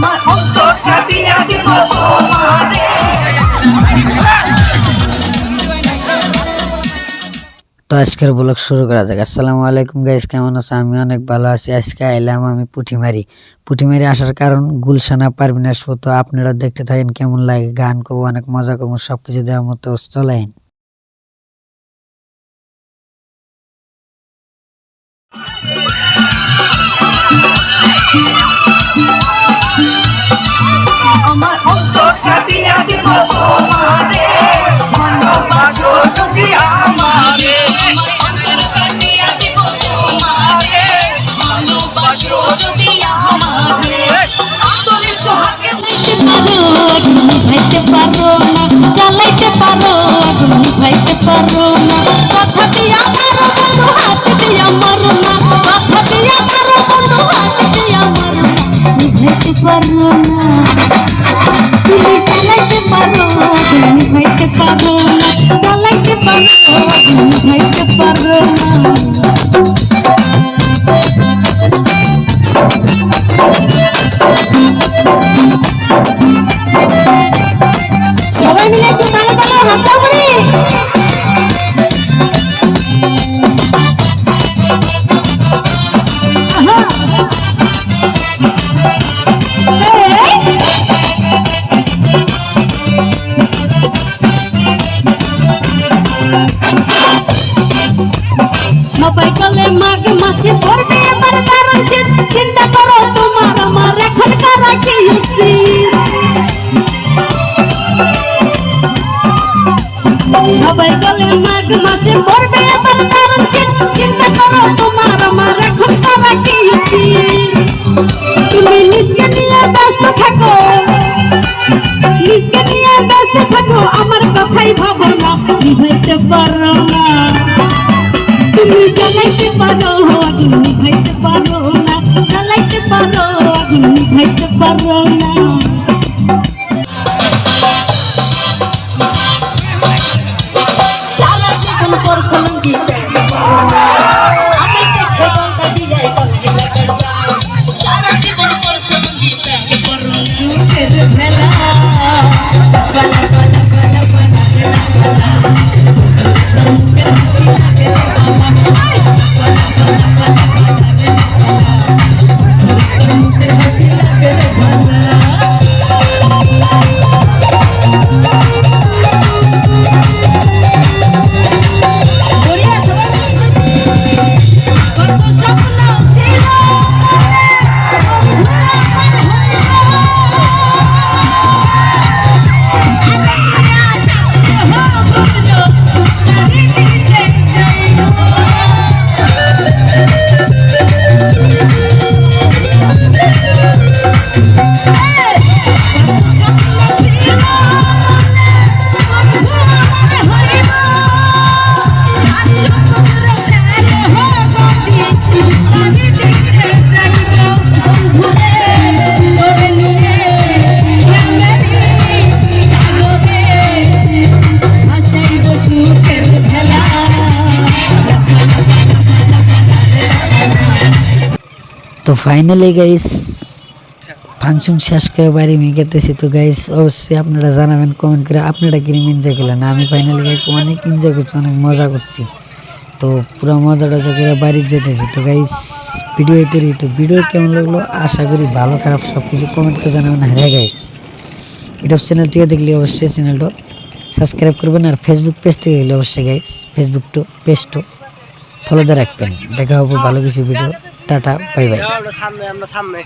তো আজকের ব্লগ শুরু করা যাক। আসসালামু আলাইকুম গাইস কেমন আছো? আমি অনেক ভালো আছি। আজকে এলাম আমি পুঁটিমারি পুঁটিমারি আসার কারণ গুলশানা পারবিনা শো তো আপনারা দেখতে থাকেন কেমন লাগে, গান করব, অনেক মজা করব, সবকিছু দেওয়ার মতো চলেন। আমার নিভাইতে পারো না তুমি জ্বালাইতে পারো আগুন নিভাইতে পারো না জ্বালাইতে পারো আগুন নিভাইতে পারো না সবাই বলে, মাঘ মাসে পড়বে এবার কারণ। চিন্তা করো তোমার, আমার এখন কারা কি সবাই বলে, মাঘ মাসে পড়বে এবার কারণ চিন্তা করো তোমার, আমার এখন কারা কি তুমি নিজকে নিয়ে ব্যস্ত থাকো। নিজকে নিয়ে ব্যস্ত থাকো, আমার কথাই ভাবো না নিভাইতে পারো না? জ্বালাইতে পারো আগুন নিভাইতে পারো না। জ্বালাইতে পারো আগুন নিভাইতে পারো না। সারা জীবন বালা তো ফাইনালি গাইস ফাংশন শেষ করে বাড়ি নিয়ে গেতেছি। তো গাইস অবশ্যই আপনারা জানাবেন কমেন্ট করে আপনারা কিরম এনজয় করলেন? আমি ফাইনালি গাইস অনেক এনজয় করছি, অনেক মজা করছি। তো পুরো মজা টজা করে বাড়ি যেতেছি। তো গাইস ভিডিও তৈরি তো ভিডিও কেমন লাগল? আশা করি ভালো, খারাপ সব কিছু কমেন্ট করে জানাবেন। হ্যাঁ গাইস ইউটিউব চ্যানেল থেকে দেখলে অবশ্যই চ্যানেলটা সাবস্ক্রাইব করবেন আর ফেসবুক পেজ থেকে দেখলে অবশ্যই গাইস ফেসবুকটো পেজটো ফলোতে রাখবেন। দেখা হবে ভালো কিছু ভিডিও টাটা বাই বাই। সামনে আমরা সামনে।